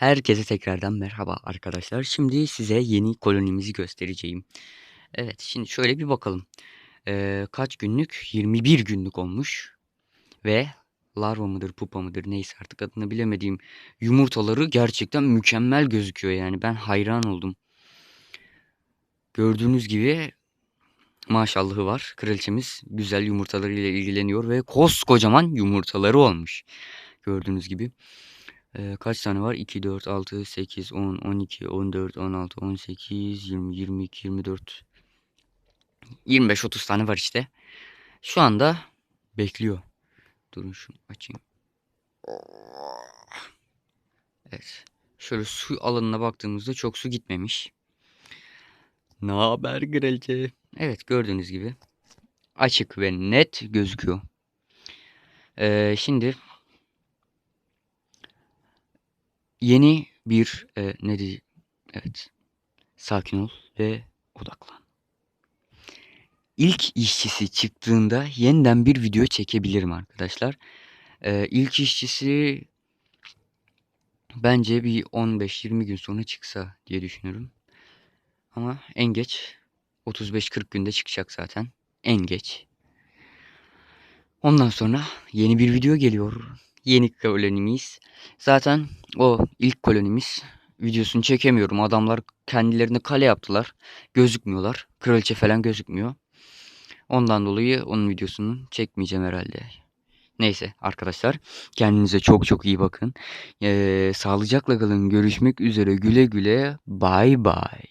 Herkese tekrardan merhaba arkadaşlar. Şimdi size yeni kolonimizi göstereceğim. Evet, şimdi şöyle bir bakalım. Ee, kaç günlük? 21 günlük olmuş. Ve larva mıdır, pupa mıdır neyse artık adını bilemediğim yumurtaları gerçekten mükemmel gözüküyor yani. Ben hayran oldum. Gördüğünüz gibi maşallahı var. Kraliçemiz güzel yumurtalarıyla ilgileniyor ve koskocaman yumurtaları olmuş. Gördüğünüz gibi. Ee, kaç tane var? 2, 4, 6, 8, 10, 12, 14, 16, 18, 20, 22, 24, 25, 30 tane var işte. Şu anda bekliyor. Durun şunu açayım. Evet. Şöyle su alanına baktığımızda çok su gitmemiş. Ne haber Grelce? Evet gördüğünüz gibi açık ve net gözüküyor. Ee, şimdi yeni bir e, ne diyeyim? Evet. Sakin ol ve odaklan. İlk işçisi çıktığında yeniden bir video çekebilirim arkadaşlar. Ee, ilk işçisi bence bir 15-20 gün sonra çıksa diye düşünüyorum. Ama en geç 35-40 günde çıkacak zaten. En geç. Ondan sonra yeni bir video geliyor. Yeni kolonimiz. Zaten o ilk kolonimiz videosunu çekemiyorum. Adamlar kendilerine kale yaptılar. Gözükmüyorlar. Kraliçe falan gözükmüyor. Ondan dolayı onun videosunu çekmeyeceğim herhalde. Neyse arkadaşlar kendinize çok çok iyi bakın. Ee, sağlıcakla kalın. Görüşmek üzere. Güle güle. Bay bay.